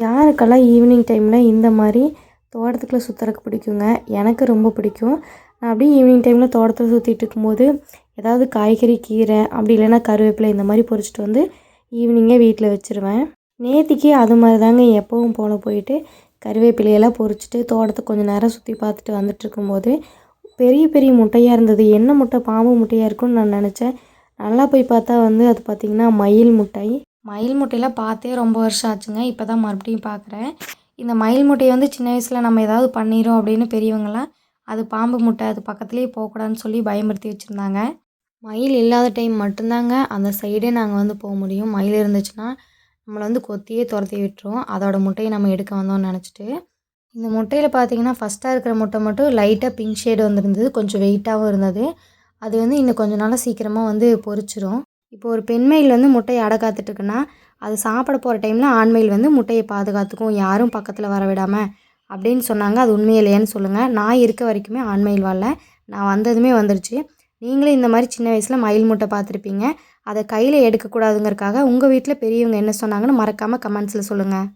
யாருக்கெல்லாம் ஈவினிங் டைமில் இந்த மாதிரி தோட்டத்துக்குள்ளே சுற்றுறக்கு பிடிக்குங்க? எனக்கு ரொம்ப பிடிக்கும். நான் அப்படியே ஈவினிங் டைமில் தோட்டத்தில் சுற்றிட்டு இருக்கும்போது ஏதாவது காய்கறி கீரை அப்படி இல்லைன்னா கருவேப்பிலை இந்த மாதிரி பொறிச்சிட்டு வந்து ஈவினிங்கே வீட்டில் வச்சுருவேன். நேத்திக்கு அது மாதிரி தாங்க எப்போவும் போல போயிட்டு கருவேப்பிலையெல்லாம் பொறிச்சிட்டு தோட்டத்தை கொஞ்சம் நேரம் சுற்றி பார்த்துட்டு வந்துட்டு இருக்கும்போது பெரிய பெரிய முட்டையாக இருந்தது. என்ன முட்டை? பாம்பு முட்டையாக இருக்கும்னு நான் நினச்சேன். நல்லா போய் பார்த்தா வந்து அது பார்த்திங்கன்னா மயில் முட்டை. மயில் முட்டையெல்லாம் பார்த்தே ரொம்ப வருஷம் ஆச்சுங்க. இப்போ தான் மறுபடியும் பார்க்குறேன். இந்த மயில் முட்டையை வந்து சின்ன வயசில் நம்ம ஏதாவது பண்ணிடும் அப்படின்னு பெரியவங்களாம் அது பாம்பு முட்டை அது பக்கத்துலேயே போகக்கூடாதுன்னு சொல்லி பயமுறுத்தி வச்சுருந்தாங்க. மயில் இல்லாத டைம் மட்டும்தாங்க அந்த சைடே நாங்கள் வந்து போக முடியும். மயில் இருந்துச்சுன்னா நம்மளை வந்து கொத்தியே துரத்தி விட்டுரும். அதோட முட்டையை நம்ம எடுக்க வந்தோம்னு நினச்சிட்டு. இந்த முட்டையில் பார்த்தீங்கன்னா ஃபஸ்ட்டாக இருக்கிற முட்டை மட்டும் லைட்டாக பிங்க் ஷேடு வந்திருந்தது. கொஞ்சம் வெயிட்டாகவும் இருந்தது. அது வந்து இன்னும் கொஞ்ச நாளாக சீக்கிரமாக வந்து பொறிச்சிரும் இப்போ ஒரு பெண்மயில் வந்து முட்டையை அடை காத்துட்ருக்குன்னா அது சாப்பிட போகிற டைமில் ஆண்மயில் வந்து முட்டையை பாதுகாத்துக்கும் யாரும் பக்கத்தில் வர விடாமல் அப்படின்னு சொன்னாங்க. அது உண்மை இல்லையான்னு சொல்லுங்கள் நான் இருக்க வரைக்குமே ஆண்மயில் வரல நான் வந்ததுமே வந்துருச்சு. நீங்களே இந்த மாதிரி சின்ன வயசில் மயில் முட்டை பார்த்துருப்பீங்க. அதை கையில் எடுக்கக்கூடாதுங்கிறக்காக உங்கள் வீட்டில் பெரியவங்க என்ன சொன்னாங்கன்னு மறக்காமல் கமெண்ட்ஸில் சொல்லுங்கள்